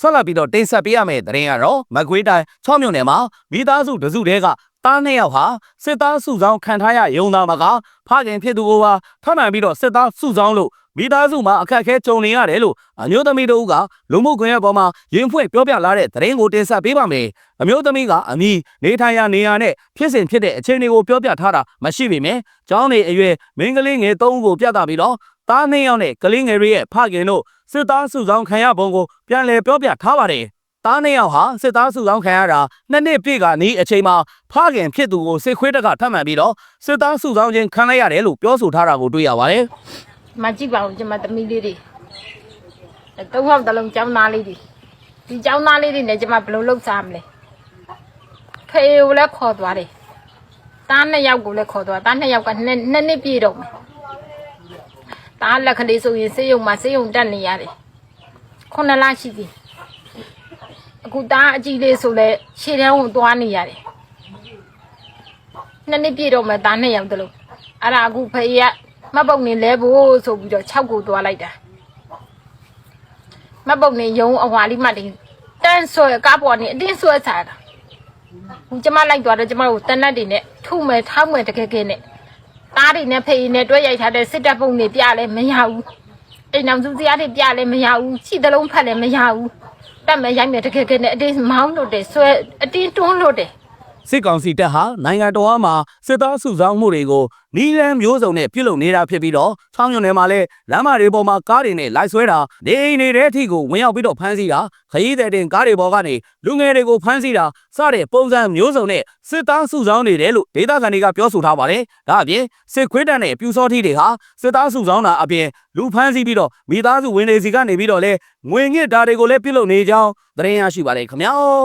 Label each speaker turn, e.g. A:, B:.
A: ဆက်လက်ပြီးတော့တင်ဆက်ပေးရမယ့်သတင်းကတော့မကွေးတိုင်း6မြို့နယ်မှာမိသားစုတစုတည်းကတားနှစ်ယောက်ဟာစစ်သားစုဆောင်ခံထားရရုံသားမကဖခင်ဖြစ်သူကိုပါထပ်မံပြီးတော့စစ်သားစုဆောင်လို့မိသားစုမှာအခက်အခဲကြုံနေရတယ်လို့အမျိုးသမီးတို့ကလူမှုကွန်ရက်ပေါ်မှာရင်ဖွင့်ပြောပြလာတဲ့သတင်းကိုတင်ဆက်ပေးပါမယ်။အမျိုးသမီးကအမီနေထိုင်ရာနေရာနဲ့ဖြစ်စဉ်ဖြစ်တဲ့အခြေအနေကိုပြောပြထားတာမရှိပေမဲ့ကျောင်းနေအရွယ်မင်းကလေးငယ်၃ဦးကိုပြသပြီးတော့ တားနှစ်ယောက်နဲ့ကလေးငယ်တွေရဲ့ဖခင်တို့စစ်သားစုဆောင်ခံရပုံကိုပြန်လည်ပြောပြထားပါတယ်။တားနှစ်ယောက်ဟာစစ်သားစုဆောင်ခံရတာနှစ်နှစ်ပြည့်ကနီးအချိန်မှာဖခင်ဖြစ်သူကိုစစ်ခွေးတက်ကထပ်မံပြီးတော့စစ်သားစုဆောင်ခြင်းခံလိုက်ရတယ်လို့ပြောဆိုထားတာကိုတွေ့ရပါတယ်။
B: မကြည့်ပါဘူးကျမသမီးလေးတွေအဲသုံးယောက်တစ်လုံးចောင်းသားလေးတွေဒီចောင်းသားလေးတွေနဲ့ကျမဘယ်လိုလုပ်စားမလဲဖေကိုလည်းခေါ်သွားတယ်တားနှစ်ယောက်ကိုလည်းခေါ်သွားတားနှစ်ယောက်ကနှစ်နှစ်နှစ်ပြည့်တော့မယ် တားလက်ကလေးဆိုရင်စေးရုံမှာစေးရုံတက်နေရတယ်ခုနှစ်လရှိပြီအခုတားအကြည့်လေးဆိုလဲရှေ့တန်းကိုသွားနေရတယ်နှစ်နှစ်ပြည့်တော့မယ်တားနှစ်ယောက်တလုံးအဲ့ဒါအခုဖေကမတ်ပုံနေလဲဖို့ဆိုပြီးတော့6ကိုသွားလိုက်တာမတ်ပုံနေယုံအဟွာလေးမှတင်တန်းဆွဲကားပေါ်နေအတင်းဆွဲစားတာဟိုကျမလိုက်သွားတော့ကျမတို့တနတ်တွေနဲ့ထုမယ်ထောက်မယ်တကယ်ကဲနဲ့ တားတွေနဲ့ဖေးနဲ့တွဲရိုက်ထားတဲ့စစ်တပ်ပုံတွေပြလဲမရဘူးအိမ်အောင်စုစရာတွေပြလဲမရဘူးခြိတလုံးဖက်လဲမရဘူးတက်မယ်ရိုက်မယ်တကယ်ကဲနဲ့အတင်းမောင်းလို့တယ်ဆွဲအတင်းတွန်းလို့တယ်
A: စစ်ကောင်စီတပ်ဟာနိုင်ငံတော်အားမှာစစ်သားစုဆောင်းမှုတွေကိုနီးလန်းမျိုးစုံနဲ့ပြုလုပ်နေတာဖြစ်ပြီးတော့ချောင်းညွန်နယ်မှာလည်းလမ်းမတွေပေါ်မှာကားတွေနဲ့လိုက်ဆွဲတာနေအိမ်တွေထဲအထိကိုဝင်ရောက်ပြီးတော့ဖမ်းဆီးတာခရီးသည်တင်ကားတွေပေါ်ကနေလူငယ်တွေကိုဖမ်းဆီးတာစတဲ့ပုံစံမျိုးစုံနဲ့စစ်သားစုဆောင်းနေတယ်လို့ဒေသခံတွေကပြောဆိုထားပါတယ်။ဒါအပြင်စစ်ခွေးတပ်နဲ့ပြူစောထီတွေဟာစစ်သားစုဆောင်းတာအပြင်လူဖမ်းဆီးပြီးတော့မိသားစုဝင်တွေစီကနေပြီးတော့လဲငွေညစ်တာတွေကိုလည်းပြုလုပ်နေကြောင်းသတင်းရရှိပါတယ်ခင်ဗျာ။